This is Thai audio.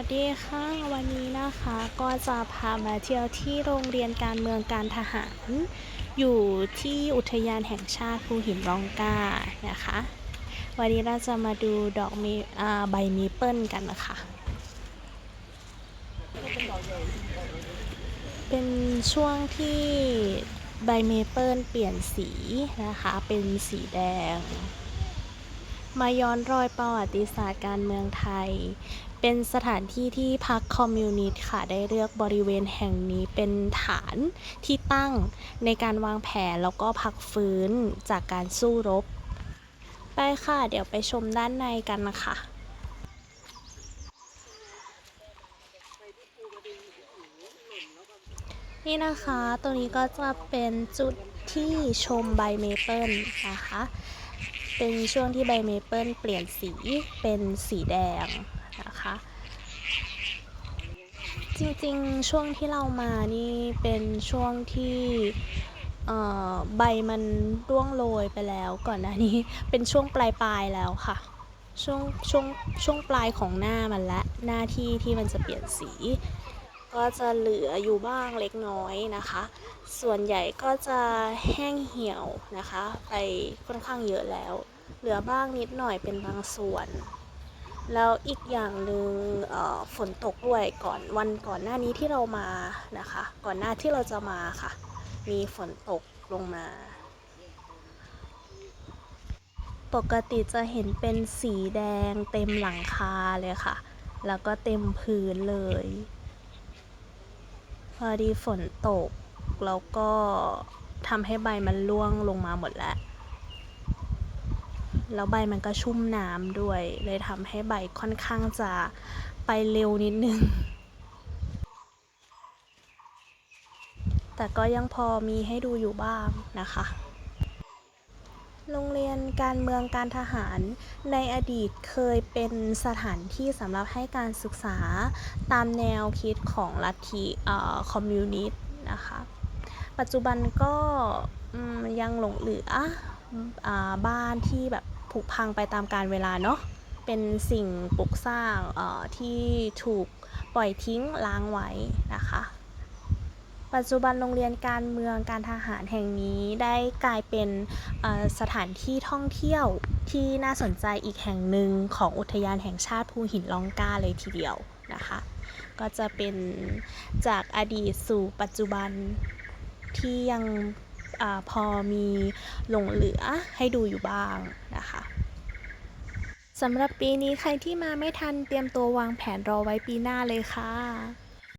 วัสดีค่ะ วันนี้นะคะก็จะพามาเที่ยวที่โรงเรียนการเมืองการทหาร อยู่ที่อุทยานแห่งชาติภูหินร่องกล้านะคะ วันนี้เราจะมาดูดอกมีใบมีเปิลกันนะคะ เป็นช่วงที่ใบเมเปิลเปลี่ยนสีนะคะ เป็นสีแดง มาย้อนรอยประวัติศาสตร์การเมืองไทย เป็นสถานที่ที่พรรคคอมมิวนิสต์ค่ะ ได้เลือกบริเวณแห่งนี้เป็นฐานที่ตั้งในการวางแผนแล้วก็พักฟื้นจากการสู้รบ ไปค่ะ เดี๋ยวไปชมด้านในกันนะคะนี่นะคะ ตัวนี้ก็จะเป็นจุดที่ชมใบเมเปิลนะคะ เป็นช่วงที่ใบเมเปิลเปลี่ยนสีเป็นสีแดงนะคะ จริงๆ ช่วงที่เรามานี่เป็นช่วงที่ใบมันร่วงโรยไปแล้วก่อนหน้านี้เป็นช่วงปลายๆแล้วค่ะ ช่วงช่วงช่วงปลายของหน้ามันและหน้าที่ที่มันจะเปลี่ยนสี ก็จะเหลืออยู่บ้างเล็กน้อยนะคะ ส่วนใหญ่ก็จะแห้งเหี่ยวนะคะ ไปค่อนข้างเยอะแล้ว เหลือบ้างนิดหน่อยเป็นบางส่วน แล้วอีกอย่างหนึ่งเอ่อฝนตกด้วยก่อนวันก่อนหน้านี้ที่เรามานะคะ ก่อนหน้าที่เราจะมาค่ะ มีฝนตกลงมาปกติจะเห็นเป็นสีแดงเต็มหลังคาเลยค่ะ แล้วก็เต็มพื้นเลย พอดีฝนตก แล้วก็ทำให้ใบมันร่วงลงมาหมดแล้ว แล้วใบมันก็ชุ่มน้ำด้วย เลยทำให้ใบค่อนข้างจะไปเร็วนิดนึง แต่ก็ยังพอมีให้ดูอยู่บ้างนะคะ โรงเรียนการเมืองการทหารในอดีตเคยเป็นสถานที่สำหรับให้การศึกษาตามแนวคิดของลัทธิคอมมิวนิสต์นะคะ ปัจจุบันก็ยังหลงเหลืออบ้านที่แบบผุพังไปตามกาลเวลาเนาะ เป็นสิ่งปลูกสร้างที่ถูกปล่อยทิ้งล้างไว้นะคะ ปัจจุบันโรงเรียนการเมืองการทหารแห่งนี้ได้กลายเป็นสถานที่ท่องเที่ยวที่น่าสนใจอีกแห่งหนึ่งของอุทยานแห่งชาติภูหินร่องกาเลยทีเดียวนะคะ ก็จะเป็นจากอดีตสู่ปัจจุบันที่ยังอพอมีหลงเหลือให้ดูอยู่บ้างนะคะสำหรับปีนี้ใครที่มาไม่ทันเตรียมตัววางแผนรอไว้ปีหน้าเลยค่ะ